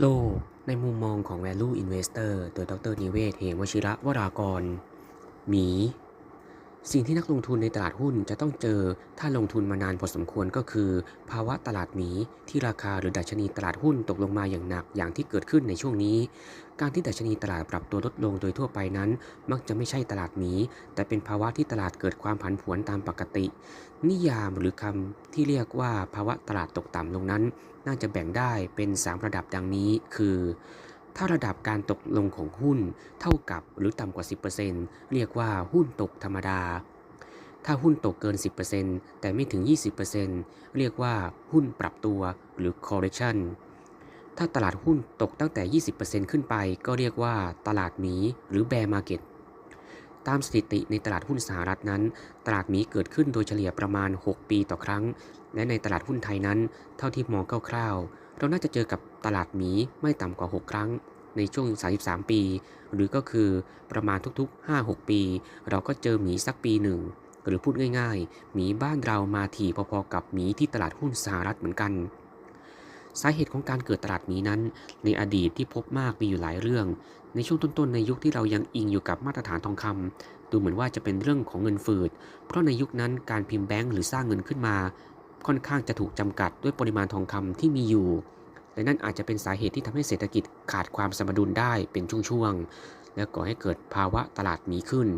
โลกในมุมมองของ Value Investor โดยดรนิเวศ เหมวชิระวรากร หมี สิ่งที่นักลงทุนในตลาดหุ้นจะต้องเจอถ้าลงทุนมานานพอสมควรก็คือ ภาวะตลาดหมีที่ราคาหรือดัชนีตลาดหุ้นตกลงมาอย่างหนักอย่างที่เกิดขึ้นในช่วงนี้ การที่ดัชนีตลาดปรับตัวลดลงโดยทั่วไปนั้น มักจะไม่ใช่ตลาดหมีแต่เป็นภาวะที่ตลาดเกิดความผันผวนตามปกติ นิยามหรือคำที่เรียกว่าภาวะตลาดตกต่ำลงนั้น น่าจะแบ่งได้เป็น 3 ระดับดังนี้ คือ ถ้าระดับการตกลงของหุ้นเท่ากับหรือต่ำกว่า 10%เรียกว่าหุ้นตกธรรมดา ถ้าหุ้นตกเกิน 10%แต่ไม่ถึง 20%เรียกว่าหุ้นปรับตัวหรือ correction ถ้าตลาดหุ้นตกตั้งแต่ 20%ขึ้นไป ก็เรียกว่าตลาดหมีหรือ bear market ตามสถิติในตลาดหุ้นสหรัฐนั้น ตลาดหมีเกิดขึ้นโดยเฉลี่ยประมาณ 6 ปีต่อครั้ง และในตลาดหุ้นไทยนั้น เท่าที่มองคร่าวๆ เราน่าจะเจอกับตลาดหมีไม่ต่ำกว่า 6 ครั้ง ในช่วง 33 ปี หรือก็คือประมาณทุกๆ 5-6 ปี เราก็เจอหมีสักปีหนึ่ง หรือพูดง่ายๆ หมีบ้านเรามาถี่พอๆกับหมีที่ตลาดหุ้นสหรัฐเหมือนกัน สาเหตุของการเกิดตลาดหมีนั้น ในอดีตที่พบมากมีอยู่หลายเรื่อง ในช่วงต้นๆ ในยุคที่เรายังอิงอยู่กับมาตรฐานทองคำดูเหมือนว่าจะเป็นเรื่องของเงินฝืด เพราะในยุคนั้นการพิมพ์แบงก์หรือสร้างเงินขึ้นมา ค่อนข้างจะถูกจำกัดด้วยปริมาณทองคำที่มีอยู่ และนั่นอาจจะเป็นสาเหตุที่ทำให้เศรษฐกิจขาดความสมดุลได้เป็นช่วงๆ และก่อให้เกิดภาวะตลาดหมีขึ้น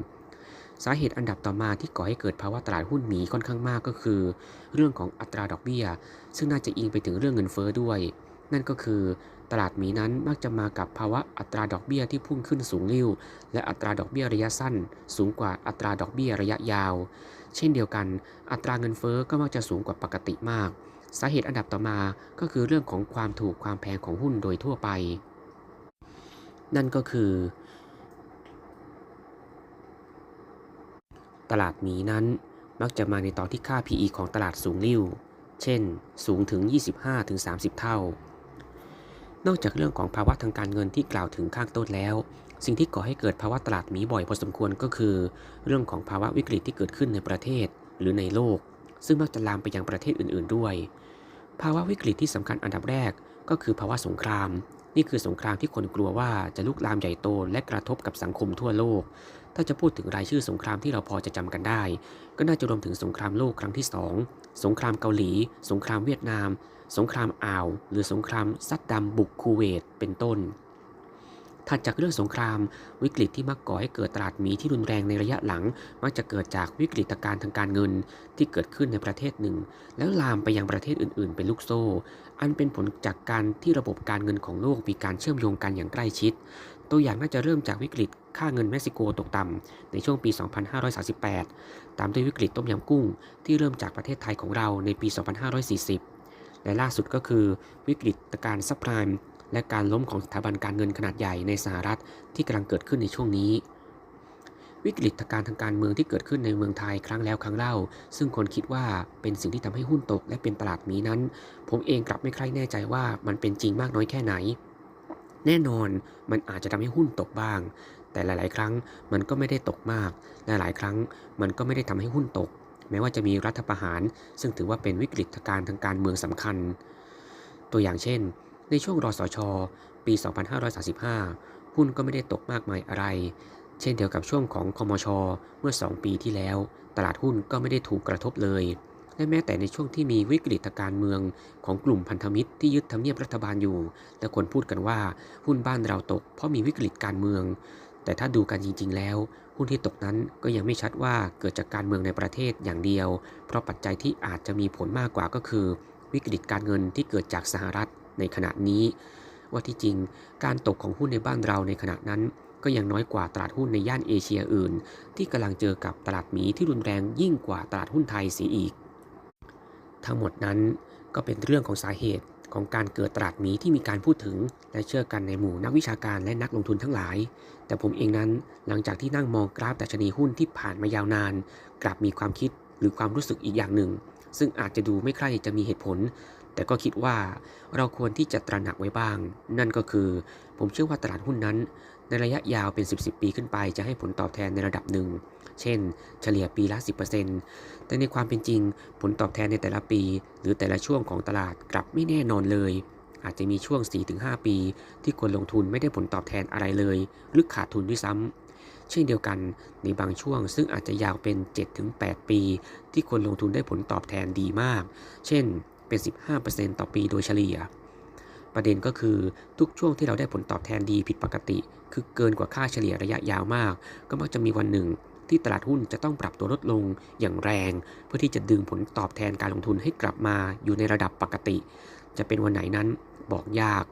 สาเหตุอันดับต่อมาที่ก่อให้เกิดภาวะตลาดหุ้นหมีค่อนข้างมากก็คือ เรื่องของอัตราดอกเบี้ย ซึ่งน่าจะอิงไปถึงเรื่องเงินเฟ้อด้วย นั่นก็คือ ตลาดหมีนั้นมักจะมากับภาวะอัตราดอกเบี้ยที่พุ่งขึ้นสูงริ่วและอัตราดอกเบี้ยระยะสั้น สูงกว่าอัตราดอกเบี้ยระยะยาว เช่นเดียวกัน อัตราเงินเฟ้อก็มักจะสูงกว่าปกติมาก สาเหตุอันดับต่อมาก็คือเรื่องของความถูกความแพงของหุ้นโดยทั่วไป นั่นก็คือ ตลาดหมีนั้นมักจะมาในตอนที่ค่า PE ของตลาดสูงริ่วเช่น สูงถึง 25-30 เท่า นอกจากเรื่องของภาวะทางการเงินที่กล่าวถึงข้างต้นแล้ว สิ่งที่ก่อให้เกิดภาวะตลาดหมีบ่อยพอสมควรก็คือ เรื่องของภาวะวิกฤตที่เกิดขึ้นในประเทศหรือในโลก ซึ่งมักจะลามไปยังประเทศอื่น ๆด้วย ภาวะวิกฤตที่สำคัญอันดับแรกก็คือภาวะสงคราม นี่คือสงครามที่คนกลัวว่าจะลุกลามใหญ่โตและกระทบกับสังคมทั่วโลก ถ้าจะพูดถึงรายชื่อสงครามที่เราพอจะจำกันได้ ก็น่าจะรวมถึงสงครามโลกครั้งที่ 2 สงครามเกาหลี สงครามเวียดนาม สงครามอ่าว หรือสงครามซัดดัมบุกคูเวต เป็นต้น ถัดจากเรื่องสงคราม วิกฤตที่มักก่อให้เกิดตลาดหมีที่รุนแรงในระยะหลัง มักจะเกิดจากวิกฤตการณ์ทางการเงินที่เกิดขึ้นในประเทศหนึ่ง แล้วลามไปยังประเทศอื่น ๆ เป็นลูกโซ่ อันเป็นผลจากการที่ระบบการเงินของโลกมีการเชื่อมโยงกันอย่างใกล้ชิด ตัวอย่างน่าจะเริ่มจากวิกฤตค่าเงินเม็กซิโกตกต่ำในช่วงปี 2538 ตามด้วยวิกฤตต้มยำกุ้ง ที่เริ่มจากประเทศไทยของเราในปี 2540 และล่าสุดก็คือวิกฤตการซับไพรม์และการล้มของสถาบันการเงินขนาดใหญ่ในสหรัฐที่กำลังเกิดขึ้นในช่วงนี้วิกฤตการ์ทางการเมืองที่เกิดขึ้นในเมืองไทยครั้งแล้วครั้งเล่า ซึ่งคนคิดว่าเป็นสิ่งที่ทำให้หุ้นตกและเป็นตลาดมีนั้น ผมเองกลับไม่ใคร่แน่ใจว่ามันเป็นจริงมากน้อยแค่ไหน แน่นอนมันอาจจะทำให้หุ้นตกบ้าง แต่หลาย ๆ ครั้งมันก็ไม่ได้ตกมากและหลายครั้งมันก็ไม่ได้ทำให้หุ้นตก แม้ว่าจะมีรัฐประหาร ซึ่งถือว่าเป็นวิกฤตการณ์ทางการเมืองสำคัญ ตัวอย่างเช่น ในช่วงรอสช ปี 2535 หุ้นก็ไม่ได้ตกมากมายอะไร เช่นเดียวกับช่วงของคอมช เมื่อ 2 ปีที่แล้ว ตลาดหุ้นก็ไม่ได้ถูกกระทบเลย และแม้แต่ในช่วงที่มีวิกฤตการเมืองของกลุ่มพันธมิตรที่ยึดทำเนียบรัฐบาลอยู่ และคนพูดกันว่าหุ้นบ้านเราตก เพราะมีวิกฤตการเมือง แต่ถ้าดูกันจริง ๆ แล้ว หุ้นที่ตกนั้นก็ยังไม่ชัดว่าเกิดจากการเมืองในประเทศอย่างเดียว เพราะปัจจัยที่อาจจะมีผลมากกว่าก็คือ วิกฤตการเงินที่เกิดจากสหรัฐในขณะนี้ ว่าที่จริง การตกของหุ้นในบ้านเราในขณะนั้นก็ยังน้อยกว่าตลาดหุ้นในย่านเอเชียอื่น ที่กำลังเจอกับตลาดหมีที่รุนแรงยิ่งกว่าตลาดหุ้นไทยเสียอีก ทั้งหมดนั้น ก็เป็นเรื่องของสาเหตุของการเกิดตลาดหมีที่มีการพูดถึงและเชื่อกันในหมู่นักวิชาการและนักลงทุนทั้งหลาย แต่ผมเองนั้นหลังจากที่นั่งมองกราฟดัชนีหุ้นที่ผ่านมายาวนาน กลับมีความคิดหรือความรู้สึกอีกอย่างหนึ่ง ซึ่งอาจจะดูไม่ใคร่จะมีเหตุผล แต่ก็คิดว่าเราควรที่จะตระหนักไว้บ้าง นั่นก็คือ ผมเชื่อว่าตลาดหุ้นนั้น ในระยะยาวเป็น 10 10 ปีขึ้นไป จะให้ผลตอบแทนในระดับหนึ่ง เช่น เฉลี่ยปีละ 10%แต่ในความเป็นจริง ผลตอบแทนในแต่ละปี หรือแต่ละช่วงของตลาดกลับไม่แน่นอนเลย อาจจะมีช่วง 4-5 ปี ที่คนลงทุนไม่ได้ผลตอบแทนอะไรเลย หรือขาดทุนด้วยซ้ำเช่นเดียวกันในบางช่วงซึ่งอาจจะยาวเป็น 7-8 ปี ที่คนลงทุนได้ผลตอบแทนดีมาก เช่น เป็น 15%ต่อปีโดยเฉลี่ย ประเด็นก็คือทุกช่วงที่เราได้ผลตอบแทนดีผิดปกติ คือเกินกว่าค่าเฉลี่ยระยะยาวมาก ก็มักจะมีวันหนึ่ง ที่ตลาดหุ้นจะต้องปรับตัวลดลงอย่างแรง เพื่อที่จะดึงผลตอบแทนการลงทุนให้กลับมาอยู่ในระดับปกติ จะเป็นวันไหนนั้นบอกยาก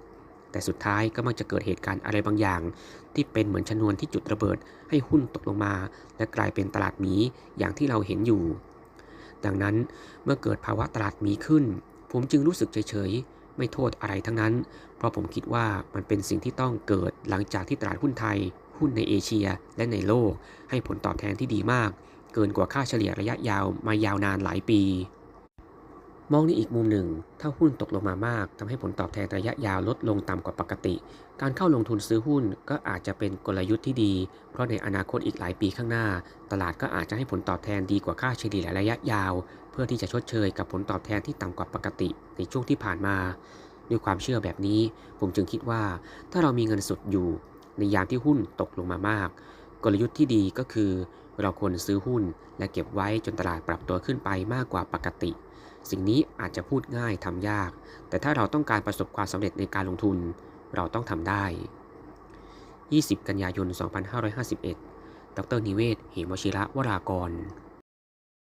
แต่สุดท้ายก็มักจะเกิดเหตุการณ์อะไรบางอย่าง ที่เป็นเหมือนชนวนที่จุดระเบิดให้หุ้นตกลงมา และกลายเป็นตลาดหมีอย่างที่เราเห็นอยู่ ดังนั้นเมื่อเกิดภาวะตลาดมีขึ้น ผมจึงรู้สึกเฉยๆ ไม่โทษอะไรทั้งนั้น เพราะผมคิดว่ามันเป็นสิ่งที่ต้องเกิดหลังจากที่ตลาดหุ้นไทย หุ้นในเอเชียและในโลก ให้ผลตอบแทนที่ดีมาก เกินกว่าค่าเฉลี่ยระยะยาวมายาวนานหลายปี มองในอีกมุมหนึ่ง ถ้าหุ้นตกลงมามากทำให้ผลตอบแทนระยะยาวลดลงต่ำกว่าปกติ การเข้าลงทุนซื้อหุ้นก็อาจจะเป็นกลยุทธ์ที่ดี เพราะในอนาคตอีกหลายปีข้างหน้า ตลาดก็อาจจะให้ผลตอบแทนดีกว่าค่าเฉลี่ยระยะยาว เพื่อที่จะชดเชยกับผลตอบแทนที่ต่ำกว่าปกติ ในช่วงที่ผ่านมา ด้วยความเชื่อแบบนี้ ผมจึงคิดว่า ถ้าเรามีเงินสดอยู่ ในยามที่หุ้นตกลงมามาก กลยุทธ์ที่ดีก็คือ เราควรซื้อหุ้น และเก็บไว้จนตลาดปรับตัวขึ้นไปมากกว่าปกติ สิ่งนี้อาจจะพูดง่ายทำยาก แต่ถ้าเราต้องการประสบความสำเร็จในการลงทุน เราต้องทำได้ 20 กันยายน 2551 ดรนิเวศ เหมวชิระวรากร